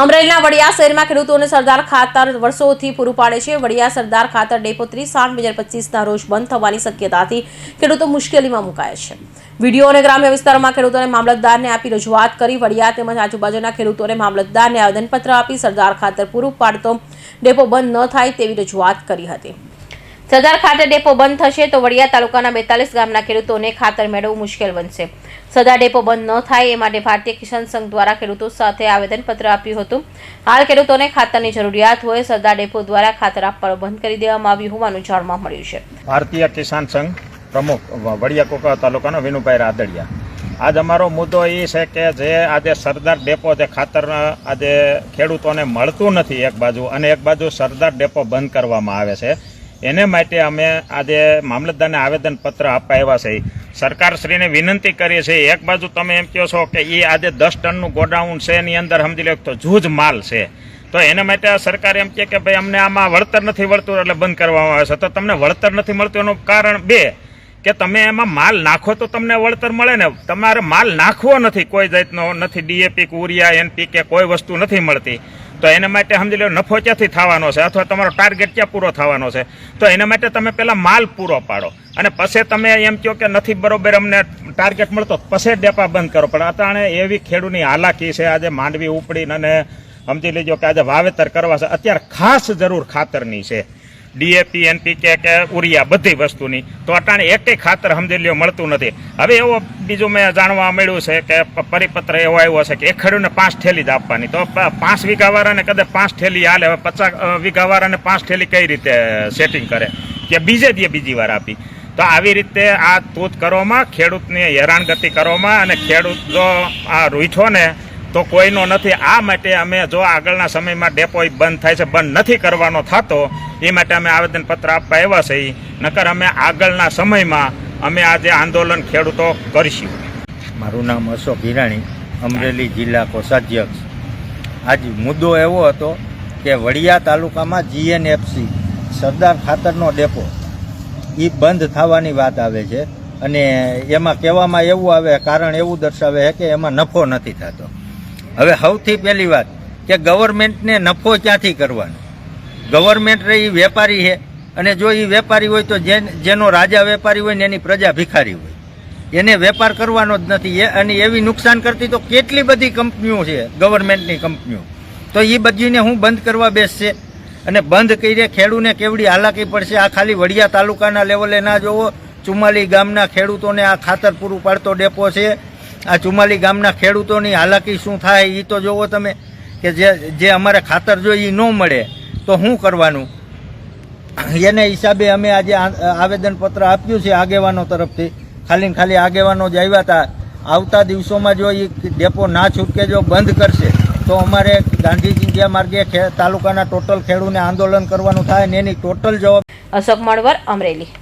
અમરેલીના વડિયા શહેરમાં ખેડૂતોને સરદાર ખાતર વર્ષોથી પૂરું પાડે છે. વડિયા સરદાર ખાતર ડેપો ત્રીસ આઠ બે હજાર પચીસના રોજ બંધ થવાની શક્યતાથી ખેડૂતો મુશ્કેલીમાં મુકાયા છે. વીડિયો અને ગ્રામ્ય વિસ્તારોમાં ખેડૂતોને મામલતદારને આપી રજૂઆત કરી. વડિયા તેમજ આજુબાજુના ખેડૂતોને મામલતદારને આવેદનપત્ર આપી સરદાર ખાતર પૂરું પાડતો ડેપો બંધ ન થાય તેવી રજૂઆત કરી હતી. સરદાર ખાતર ડેપો બંધ થશે તો વડિયા તાલુકાના બેતાલીસ ગામના ખેડૂતોને ખાતર મેળવવું મુશ્કેલ બનશે. સરદાર ડેપો બંધ ન થાય એ માટે ભારતીય કિસાન સંઘ દ્વારા ખેડૂતો સાથે આવેદનપત્ર આપ્યું હતું. હાલ ખેડૂતોને ખાતરની જરૂરિયાત હોય સરદાર ડેપો દ્વારા ખાતર આપવાનું બંધ કરી દેવામાં આવ્યું હોવાનું જાણવા મળ્યું છે. ભારતીય કિસાન સંઘ પ્રમુખ વડિયા કોકા તાલુકાનો વિનુભાઈ રાદડિયા. આજ અમારો મુદ્દો એ છે કે જે આજે સરદાર ડેપો જે ખાતર આજે ખેડૂતોને મળતું નથી એક બાજુ અને એક બાજુ સરદાર ડેપો બંધ કરવામાં આવે છે. એને માટે અમે આજે મામલતદારને આવેદનપત્ર આપવા આવ્યા છે. સરકારશ્રીને વિનંતી કરીએ છીએ, એક બાજુ તમે એમ કહો છો કે એ આજે દસ ટનનું ગોડાઉન છે, એની અંદર સમજી લો તો જૂજ માલ છે. તો એના માટે સરકાર એમ કહે કે ભાઈ અમને આમાં વળતર નથી વળતું એટલે બંધ કરવામાં આવે છે. તો તમને વળતર નથી મળતું એનું કારણ બે કે તમે એમાં માલ નાખો તો તમને વળતર મળે ને. તમારે માલ નાખવો નથી, કોઈ જાતનો નથી. ડીએપી કે ઉરિયા એનપી કે કોઈ વસ્તુ નથી મળતી. તો એના માટે સમજી લો, નફો ક્યાંથી થવાનો છે? અથવા તમારો ટાર્ગેટ ક્યાં પૂરો થવાનો છે? તો એના માટે તમે પહેલાં માલ પૂરો પાડો. અને પછી તમે એમ કહો કે નથી, બરોબર, અમને ટાર્ગેટ મળતો પછી ડેપા બંધ કરો. પણ અટાણે એવી ખેડૂની હાલાકી છે, આજે માંડવી ઉપડીને અને સમજી લેજો કે આજે વાવેતર કરવા છે. અત્યારે ખાસ જરૂર ખાતરની છે. ડીએપી એનપીકે કે ઉરિયા બધી વસ્તુની. તો અટાણે એકે ખાતર સમજી લ્યો મળતું નથી. હવે એવો બીજું મેં જાણવા મળ્યું છે કે પરિપત્ર એવો આવ્યો છે કે એક ખેડૂતને પાંચ થેલી જ આપવાની. તો પાંચ વીઘાવાળાને કદાચ પાંચ થેલી હાલે, હવે પચાસ વીઘાવાળાને પાંચ થેલી કઈ રીતે સેટિંગ કરે? કે બીજે દીએ બીજી વાર આપી. તો આવી રીતે આ તૂત કરવામાં, ખેડૂતની હેરાનગતિ કરવામાં અને ખેડૂત જો આ રૂઠો ને તો કોઈનો નથી. આ માટે અમે જો આગળના સમયમાં ડેપો બંધ થાય છે, બંધ નથી કરવાનો થતો, એ માટે અમે આવેદનપત્ર આપવા આવ્યા છે. નકર અમે આગળના સમયમાં અમે આજે આંદોલન ખેડૂતો કરીશું. મારું નામ અશોક હિરાણી, અમરેલી જિલ્લા કોષાધ્યક્ષ. આજ મુદ્દો એવો હતો કે વડિયા તાલુકામાં જીએનએફસી, સરદાર ખાતરનો ડેપો એ બંધ થવાની વાત આવે છે. અને એમાં કહેવામાં એવું આવે, કારણ એવું દર્શાવે છે કે એમાં નફો નથી થતો. હવે સૌથી પહેલી વાત કે ગવર્મેન્ટને નફો ક્યાંથી કરવાનો? ગવર્મેન્ટ એ વેપારી છે. અને જો એ વેપારી હોય તો જેન રાજા વેપારી હોય ને એની પ્રજા ભિખારી હોય. એને વેપાર કરવાનો જ નથી. અને એવી નુકસાન કરતી તો કેટલી બધી કંપનીઓ છે, ગવર્મેન્ટની કંપનીઓ. તો એ બધીને હું બંધ કરવા બેસશે અને બંધ કરીને ખેડૂને કેવડી હાલાકી પડશે? આ ખાલી વડિયા તાલુકાના લેવલે ના જોવો. ચુમ્માલી ગામના ખેડૂતોને આ ખાતર પૂરું પાડતો ડેપો છે. આ ચુમાલી ગામના ખેડૂતોની હાલાકી શું થાય એ તો જોવો તમે, કે જે જે અમારે ખાતર જોઈએ એ ન મળે, તો શું કરવાનું? એને હિસાબે અમે આજે આવેદનપત્ર આપ્યું છે આગેવાનો તરફથી. ખાલી ખાલી આગેવાનો જ આવ્યા હતા આવતા દિવસોમાં જો એ ડેપો ના છૂટકે જો બંધ કરશે, તો અમારે ગાંધીજી ગયા માર્ગે તાલુકાના ટોટલ ખેડૂને આંદોલન કરવાનું થાય ને એની ટોટલ જવાબ અશોક મળવર અમરેલી.